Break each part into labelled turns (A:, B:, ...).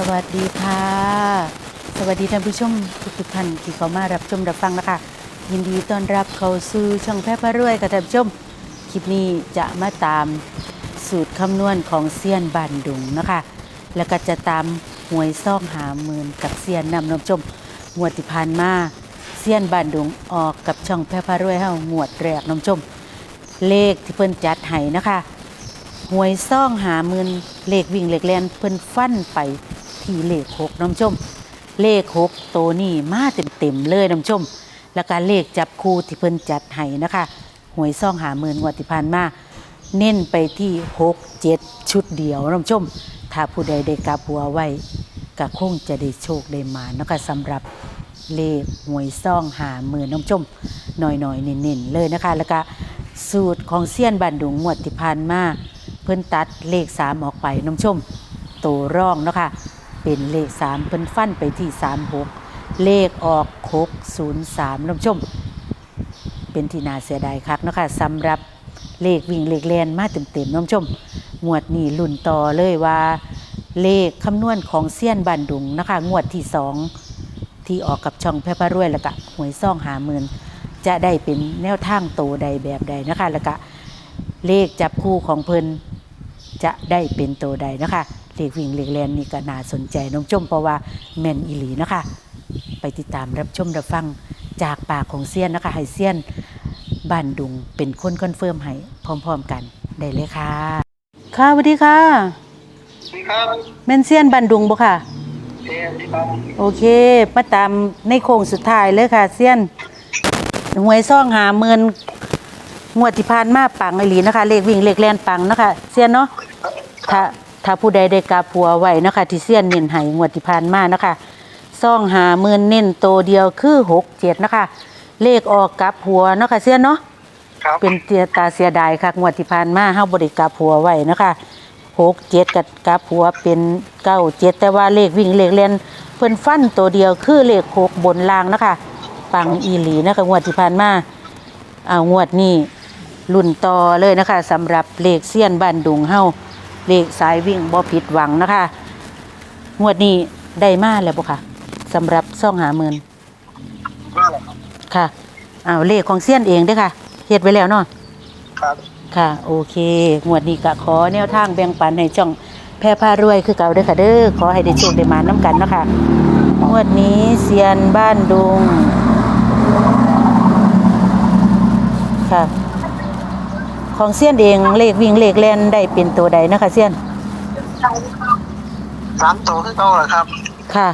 A: สวัสดีค่ะ สวัสดีท่านผู้ชมทุกทุกท่านที่เข้ามารับชมรับฟังนะคะ ยินดีต้อนรับเข้าสู่ช่องแพร่พระรวยกับท่านผู้ชม คลิปนี้จะมาตามสูตรคำนวณของเซียนบันดุงนะคะ แล้วก็จะตามหวยซ่องหาหมื่นกับเซียนนำนมชมงวดที่ผ่านมาเซียนบันดุงออกกับช่องแพร่พระรวยเฮางวดแรกนมชม เลขที่เพิ่นจัดให้นะคะหวยซ่องหาหมื่นเลขวิ่งเลขแลนเพิ่นฟันไป ที่เลขหกน้ำชม เลขหกตัวนี้มาเต็มๆเลยน้ำชม แล้วก็เลขจับคู่ที่เพิ่นจัดให้นะคะหวยซ่องหาหมื่นวดที่ผ่านมาเน้นไปที่หกเจ็ดชุดเดียวน้ำชม ถ้าผู้ใดได้กลับหัวไว้ก็คงจะได้โชคได้มานะคะสำหรับเลขหวยซ่องหาหมื่นน้ำชมหน่อยๆเน้นๆเลยนะคะ แล้วก็สูตรของเซียนบันดุงงวดที่ผ่านมาเพิ่นตัดเลขสามออกไปน้ำชมตัวร่องเนาะคะ เป็นเลขสามเพิ่นฟันไปที่สามหกเลขออกหกศูนย์สามน้ำชม เป็นที่นาเสียดายคักเนาะคะสำหรับเลขวิ่งเลขแลนมาเต็มๆน้ำชมงวดนี้ลุ่นต่อเลยว่า เลขคำนวณของเซียนบันดุงนะคะงวดที่สองที่ออกกับช่องแพร่พระรวยแล้วก็หวยซ่องหาหมื่นจะได้เป็นแนวทางโตใดแบบใดนะคะแล้วก็เลขจับคู่ของเพิ่นจะได้เป็นโตใดนะคะ เลขวิ่งเลขแลนนี่ก็น่าสนใจน้องชมเพราะว่าแม่นอีหลีนะคะ ไปติดตามรับชมรับฟังจากปากของเซียนนะคะให้เซียนบ้านดุงเป็นคนคอนเฟิร์มให้พร้อมๆกันได้เลยค่ะ ค่ะสวัสดีค่ะ
B: ครับ
A: แม่นเซียนบ้านดุงบ่ค่ะ
B: เรียนครับ
A: โอเค มาตามในโค้งสุดท้ายเลยค่ะ เซียนหวยซ่องหาเมืนงวดที่ผ่านมาปังไอหลีนะคะ เลขวิ่งเลขแลนปังนะคะ เซียนเนาะถ้า ถ้าผู้ใดได้กาผัวไว้นะคะที่เซียนเน้นให้งวดที่ผ่านมานะคะซ่องหาเมืนเน้นโตวเดียวคือหกเจ็ดนะคะ เลขออกกับหัวเนาะคะเซียนเนาะ
B: ครับ
A: เป็นเตียตาเสียดายค่ะงวดที่ผ่านมาเฮาบริกาผัวไว้นะคะหกเจ็ดกับกาผัวเป็นเก้าเจ็ดแต่ว่าเลขวิ่งเลขเล่นเพิ่นฟันตัวเดียวคือเลขหกบนล่างนะคะปังอีหลีนะคะงวดที่ผ่านมาเอางวดนี้รุ่นต่อเลยนะคะสำหรับเลขเสี้ยนบ้านดุงเฮา เลขสายวิ่งบ่ผิดหวังนะคะ งวดนี้ได้มาแล้วบ่ค่ะสำหรับซ่องหาเมืน
B: ว่าอะไรครับ
A: ค่ะเอาเลขของเสี้ยนเองเด้อค่ะเฮ็ดไว้แล้วเนาะ
B: ครับ
A: ค่ะ โอเค งวดนี้ก็ขอแนวทางแบ่งปันให้ช่องแพร่พารวยคือเก่าเด้อค่ะเด้อขอให้ได้โชคได้มาน้ำกันเนาะคะงวดนี้เซียนบ้านดุงค่ะ ของเซียนเองเลขวิ่งเลขแล่นได้เป็นตัวใดนะคะเซียน
B: สามตัวขึ้นโตเหรอครับ
A: ค่ะ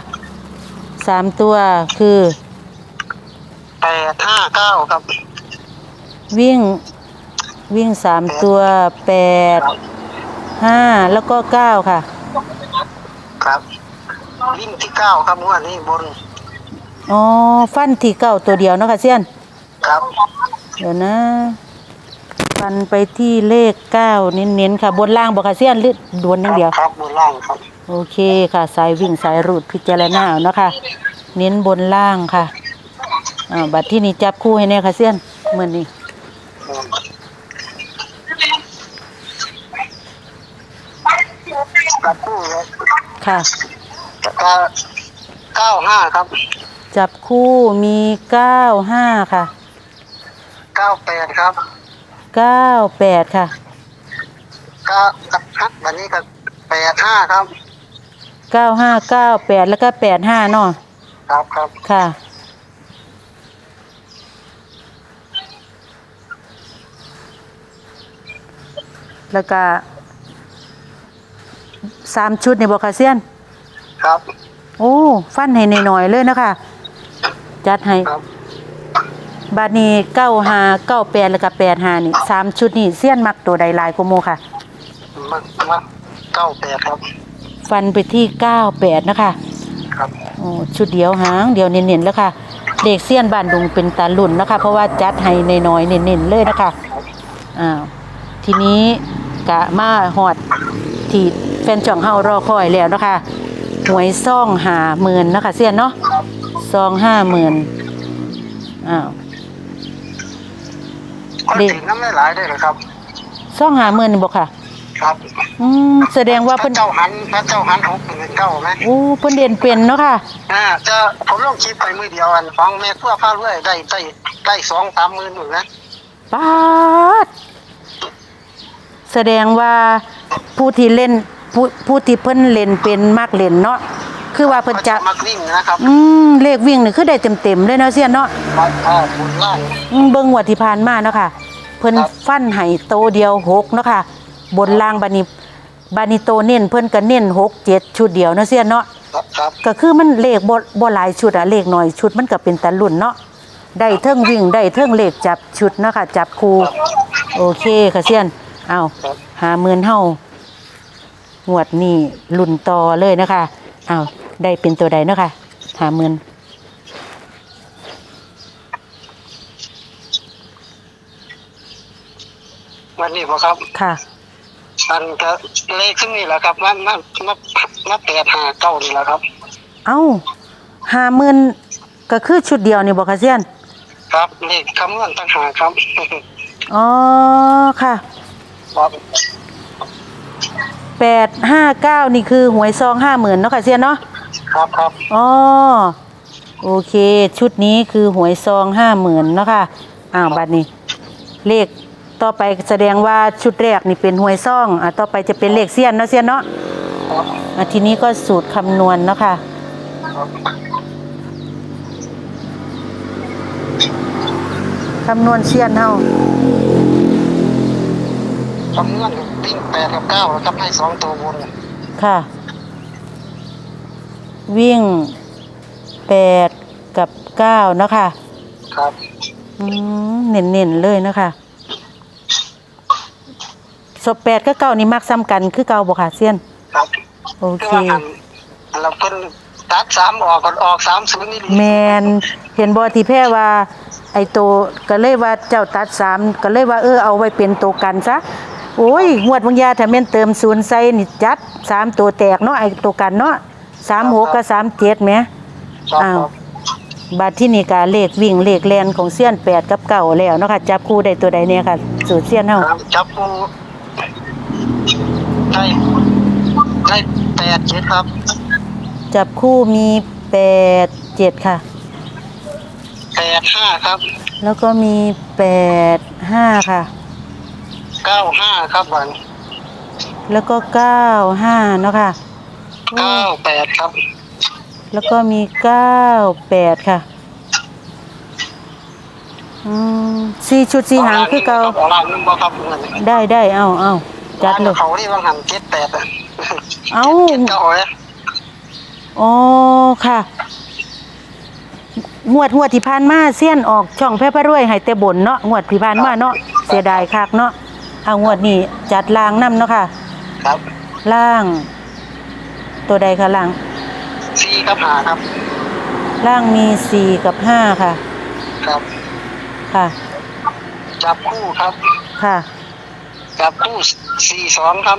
A: สามตัวคือ
B: แปดห้าเก้าครับ
A: วิ่งวิ่งสามตัวแปดห้าแล้วก็เก้าค่ะ
B: ครับ วิ่งที่เก้าครับงวดนี้บน
A: อ๋อฟันที่เก้าตัวเดียวเนาะค่ะเซียน
B: ครับ
A: เดี๋ยวนะ ฟันไปที่เลขเก้าเน้นๆค่ะ บนล่างบอกค่ะเซียนหรือดวนอย่างเดียว
B: ครับบนล่างครับ
A: โอเคค่ะ สายวิ่งสายรูดพิจารณาเอาเนาะค่ะเน้นบนล่างค่ะอ่าบัดที่นี่จับคู่ให้แน่ค่ะเซียนเมื่อนี้
B: อืมครับคู่เลย
A: ค่ะ
B: เก้าเก้าห้าครับ
A: จับคู่มีเก้าห้าค่ะ
B: เก้าแปดครับ
A: เก้าแปดค่ะ
B: เก้าครับวันนี้ก็แปดห้าครับ
A: เก้าห้าเก้าแปดแล้วก็แปดห้าเนาะ
B: ครับครับ
A: ค่ะ แล้วก็สามชุดในบอกค่ะเซียน
B: ครับ
A: โอ้ ฟันให้หน่อยๆเลยนะคะ จัดให้
B: ครับ
A: บาทนี้เก้าหาเก้าแปดแล้วก็แปดหานี่สามชุดนี่เซียนมักตัวใดหลายกว่าโมค่ะ
B: มามาเก้าแปดครับ
A: ฟันไปที่เก้าแปดนะคะ
B: ครับ
A: โอ้ชุดเดียวหางเดียวเน้นๆแล้วค่ะเด็กเซียนบ้านดุงเป็นตาลุ่นนะคะ เพราะว่าจัดให้น้อยๆเน้นๆเลยนะคะอ้าวทีนี้กะมาหอดที่แฟนจ่องเฮารอคอยแล้วนะคะหวยซ่องหาหมื่นนะคะเซียนเนาะซองห้าหมื่นอ้าว
B: คน
A: เด็ก
B: ติดน้ำไม่หลายได้เหรอครับ
A: ซ่องหาหมื่นบอกค่ะ
B: คครับ
A: อืมแสดงว่า
B: พ
A: เพิ่
B: ระ
A: น
B: เจ้าหันพระเจ้าหันหกเป็นเก้าไหม
A: โอ้เพิ่นเด่นเป็นเนาะค่ะ
B: อ่าจะผมลงคลิปไปมือเดียวอันฟังแม่ขั้วผ้าเรื่อยได้ได้ได้สองสามหมื่นอยู่นะ
A: ปาดแสดงว่าผู้ที่เล่นผู้ผู้ที่เพิ่นเล่นเป็นมักเล่นเนาะ คือว่าเพิ่นจะ
B: มักวิ่งนะครับ
A: อืมเลขวิ่งนี่คือได้เต็มๆเลยเนาะเซียนเนาะ
B: วัดอ่าบุญล่าง
A: อืมเบิ่งงวดที่ผ่านมาเนาะค่ะ เพิ่น
B: ครับ
A: ฟันให้โตเดียวหกเนาะค่ะ บนล่างบานิบานิโตเน้นเพิ่นก็เน้นหกเจ็ดชุดเดียวเนาะเซียนเนาะ
B: ครับครับ
A: ก็คือมันเลขบ่บ่หลายชุดอะเลขน้อยชุดมันก็เป็นตะลุ่นเนาะได้เทิงวิ่งได้เทิงเลขจับชุดเนาะค่ะ จับคู่โอเคค่ะเซียนเอา
B: ครับ
A: หาหมื่นเฮางวดนี้ลุ่นต่อเลยนะคะเอา ได้เป็นตัวใดเนาะค่ะหาหมื่น
B: วันนี้บ่ครับ
A: ค่ะ
B: อันก็เลขขึ้นนี่แหละครับมันมันมันมันแปดห้าเก้านี่แหละครับ
A: เอ้าหาหมื่นก็คือชุดเดียวนี่บอกค่ะเซียน
B: ครับเลขคำนวณต่างหากครับ
A: อ๋อค่ะ
B: ครับ
A: แปดห้าเก้านี่คือหวยซองห้าหมื่นเนาะค่ะเซียนเนาะ
B: ครับครับ
A: อ๋อโอเค ชุดนี้คือหวยซองห้าหมื่นเนาะค่ะอ้าวบัดนี้ เลขต่อไปแสดงว่าชุดแรกนี่เป็นหวยซองอะต่อไปจะเป็นเลขเซียนเนาะเซียนเนาะ
B: ครับ
A: อะทีนี้ก็สูตรคำนวณเนาะค่ะ
B: ครับ
A: คำนวณเซียนเฮา
B: คำนวณวิ่งแปดกับเก้าแล้วครับให้สองตัวบน
A: ค่ะ วิ่งแปดกับเก้าเนาะค่ะ
B: ครับ
A: อืมเน้นๆเลยเนาะคะศพแปดก็เก้านี่มักซ้ำกันคือเก่าบ่ค่ะเซียน
B: ครับ
A: โอ
B: คือ
A: เค
B: ว่าหันเราเพิ่นตัดสามออกก่อนออกสามศูนย์นี่ดี
A: แมนเห็นบ่ที่แพ้ว่า ไอ้โตวก็เลยว่าเจ้าตัดสามก็เลยว่าเออเอาไว้เป็นตัวกันซะโอ้ยงวดบางยาถ้าแม่นเติมศูนย์ใส่นี่จัดสามตัวแตกเนาะไอ้ตัวกันเนาะ สามหกกับสามเจ็ดแหม
B: ครับ
A: อ้าว
B: ครับ
A: บัดที่นี่กาเลขวิ่งเลขแลนของเซียนแปดกับเก่าแล้วเนาะค่ะจับคู่ได้ตัวใดเนี่ยค่ะสูตรเซียนเฮา
B: ครับจับปูได้ได้แปดเจ็ดครับ
A: จับคู่มีแปดเจ็ดค่ะ
B: แปดห้าครับ
A: แล้วก็มีแปดห้าค่ะ
B: เก้าห้าครับวัน
A: แล้วก็เก้าห้าเนาะค่ะ
B: เก้าแปดครับ
A: แล้วก็มีเก้าแปดค่ะ อืมสี่ชุดสี่หางคือเก่า
B: ออกลานนึงบ่ครับเงิน
A: ได้ได้เอาเอาจัดเลย
B: เขาที่บางหันเจ็ดแปดอะ
A: เอ้า
B: เจ็ดเก้าเลย
A: อ๋อค่ะงวดงวดที่ผ่านมาเสี้ยนออกช่องแพร่พระรวยให้แต่บนเนาะงวดที่ผ่านมาเนาะเสียดายคักเนาะเอางวดนี้จัดล่างนํเนาะค่ะ
B: ครับ
A: ล่าง ตัวใดคะล่าง
B: สี่ครับหาครับ
A: ล่างมีสี่กับห้าค่ะ
B: ครับ
A: ค่ะ
B: จับคู่ครับ
A: ค่ะ
B: จับคู่สี่สองครับ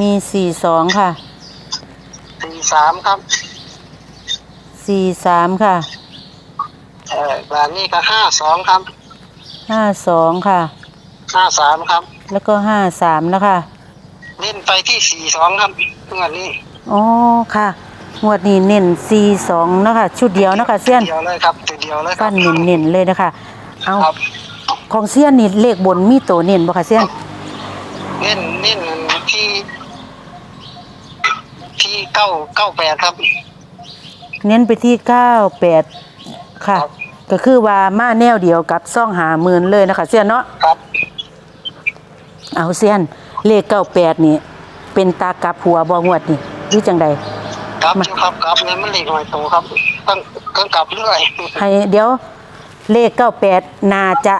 A: มีสี่สองค่ะ
B: สี่สามครับ
A: สี่สามค่ะ
B: เอ่อแบบนี้ก็ห้าสองครับ
A: ห้าสองค่ะ
B: ห้าสามครับ
A: แล้วก็ห้าสามนะคะ
B: เล่นไปที่สี่สองครับเมื่อนี้
A: อ๋อค่ะงวดนี้เน้นสี่สองเนาะค่ะชุดเดียวเนาะค่ะเสี้ยน
B: เดียวเลยครับตัวเดียวเลยค
A: ฟั
B: รับ
A: นเน้นๆเลยนะคะเอา
B: ครับ
A: ของเสี้ยนนี่เลขบนมีตัวเน้นบ่ค่ะเสี้ยน
B: เล่นเล่นที่ ที่เก้าเก้าแปดครับ
A: เน้นไปที่เก้าแปดค่ะ
B: ครับ
A: ก็คือว่ามาแนวเดียวกับซ่องหาหมื่นเลยนะคะเสี้ยนเนาะ
B: ครับ
A: เอาเสี้ยน เลขเก้าแปดนี่ เป็นตากลับหัวบ่งวดนี่หรือจังใด
B: ครับอยู่ครับครับเนี่ยมันเล็กหน่อยโตครับต้องต้องกลับเรื่อย
A: ให้เดี๋ยวเลขเก้าแปดน่าจะ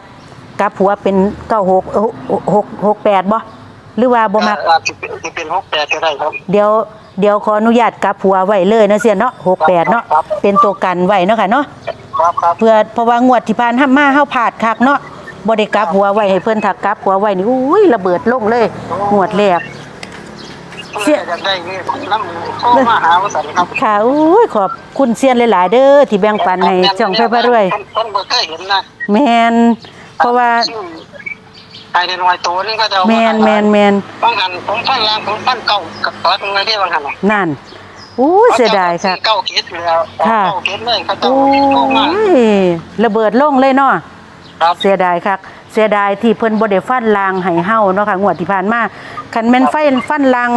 A: กลับหัวเป็นเก้าหกหกหกแปดบ่หรือว่าบ่มัก
B: อาจจะเป็นจะเป็นหกแปดก็ได้ครับ
A: เดี๋ยวเดี๋ยวขออนุญาตกลับหัวไว้เลยเนาะเสียเนาะหกแปดเนาะ
B: ครับ
A: เป็นตัวกันไว้เนาะค่ะเนาะ
B: ครับครับ
A: เพื่อเพราะว่างวดที่ผ่านมาเฮาผาดคักเนาะ บ่ได้กลับหัวไว้ให้เพิ่นถักกลับหัวไว้นี่อุ้ยระเบิดลงเลยงวดแรก เสี
B: เสี
A: ย
B: ยกันได้นี่น้ำโทรมาหาวสันครับ
A: ค่ะอุ้ยขอบคุณเซียนหลายๆเด้อที่แบ่งปันให้ช่องไฟฟ้ารวย
B: ต้นบ่เคยเห็นนะ
A: แม่นเพราะว่า
B: ไอ้น้อยๆตัวนึงก็จะเอา
A: แมนแมนแมน
B: บางหันผมฟันล่างผมฟันเก่ากับตัวนึงเลยที่บางหันน่ะ
A: นั่นอู้เสียดายค่ะ
B: เก้าเกตอยู่แล้ว
A: ค่ะ
B: เก้าเกตเลยเขาจะ
A: โอ้
B: เข้ามา
A: ยระเบิดลงเลยเนาะ
B: ครับ
A: เสียดายคักเสียดายที่เพิ่นบ่ได้ฟันลางให้เฮาเนาะค่ะงวดที่ผ่านมาคันแม่นไฟฟันลาง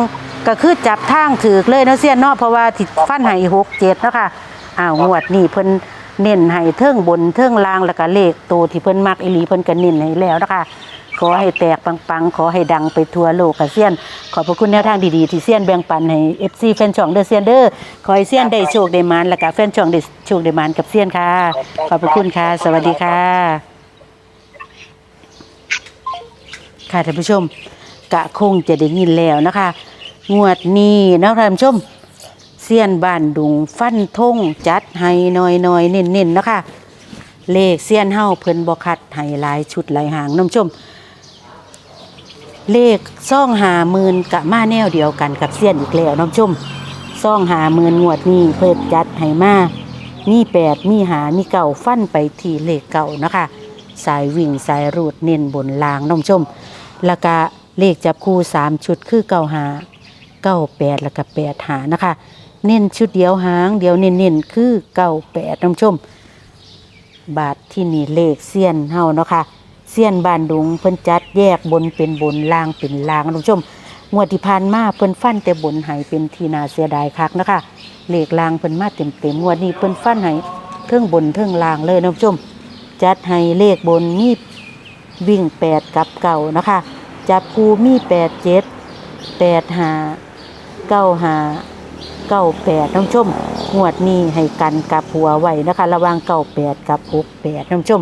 A: ก็คือจับทางถือกเลยเนาะเสียนเนาะเพราะว่าที่ฟันให้6 7เนาะค่ะอ้าวงวดนี้เพิ่นเน้นให้เทิงบนเทิงลางแล้วก็เลขตัวที่เพิ่นมักอีหลีเพิ่นก็เน้นให้แล้วนะคะขอให้แตกปังๆ ขอให้ดังไปทั่วโลกค่ะเซียน ขอบพระคุณแนวทางดีๆ ที่เซียนแบ่งปันให้ FC แฟนช่องเด้อเซียนเด้อขอให้เซียนได้โชคได้มานแล้วก็แฟนช่องได้โชคได้มานกับเซียนค่ะ ขอบพระคุณค่ะ สวัสดีค่ะ ค่ะท่านผู้ชมกะคงจะได้ยินแล้วนะคะ งวดนี้นะท่านผู้ชมเซียนบ้านดุงฟันทงจัดให้น้อยๆเน้นๆนนะคะ เลขเซียนเฮาเพิ่นบ่คัดให้หลายชุดหลายหางน้ำชม เลขซ่องหาหมื่นกะมาแนวเดียวกันกับเซียนอีกแล้วน้ำชมซ่องหาหมื่นงวดนี้เพิ่นจัดให้มามีแปดมีหามีเก่าฟันไปที่เลขเก่านะคะ สายวิ่งสายรูดเน้นบนลางน้ำชม แล้วก็เลขจับคู่สามชุดคือเก้าหาเก้าแปดแล้วก็แปดหานะคะ เน้นชุดเดียวหางเดียวเน้นๆคือเก้าแปดน้ำชม บาทที่นี่เลขเซียนเฮาเนาะค่ะเซียนบานดุงเพิ่นจัดแยกบนเป็นบนล่างเป็นล่างท่านผู้ชมงวดที่ผ่านมาเพิ่นฟันแต่บนให้เป็นทีนาเสียดายคักนะคะเลขล่างเพิ่นมาเต็มเต็มๆงวดนี้เพิ่นฟันให้เทิงบนเทิงล่างเลยท่านผู้ชม จัดให้เลขบนมี วิ่งแปดกับเก่านะคะ จับคูมีแปดเจ็ดแปดหาเก้าหาเก้าแปดน้องชมงวดนี้ให้กันกับหัวไว้นะคะ ระหว่างเก้าแปดกับหกแปดน้องชม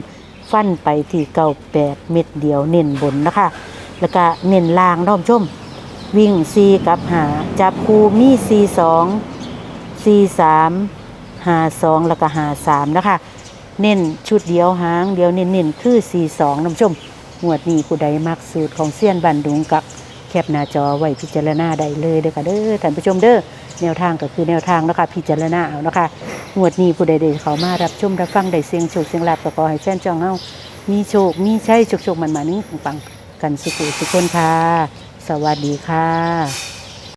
A: ฟันไปที่เก้าแปดเม็ดเดียวเน้นบนนะคะ แล้วก็เน้นล่างน้องชม วิ่งซีกับหาจับคูมีซีสองซีสามหาสองแล้วก็หาสามนะคะ เน้นชุดเดียวหางเดียวเน้นๆคือซีสองน้องชมงวดนี้ผู้ใดมักสูตรของเซียนบันดุงกับแคปหน้าจอไว้พิจารณาได้เลยเด้อค่ะเด้อท่านผู้ชมเด้อแนวทางก็คือแนวทางนะคะพิจารณาเอานะคะงวดนี้ผู้ใดเดเขามารับชมรับฟังได้เสียงโชคเสียงลาบก็ขอให้แฟนจองเฮามีโชคมีชัยโชคโชคมันมานิ่งปังๆกันสุขุสุขคนค่ะ สวัสดีค่ะ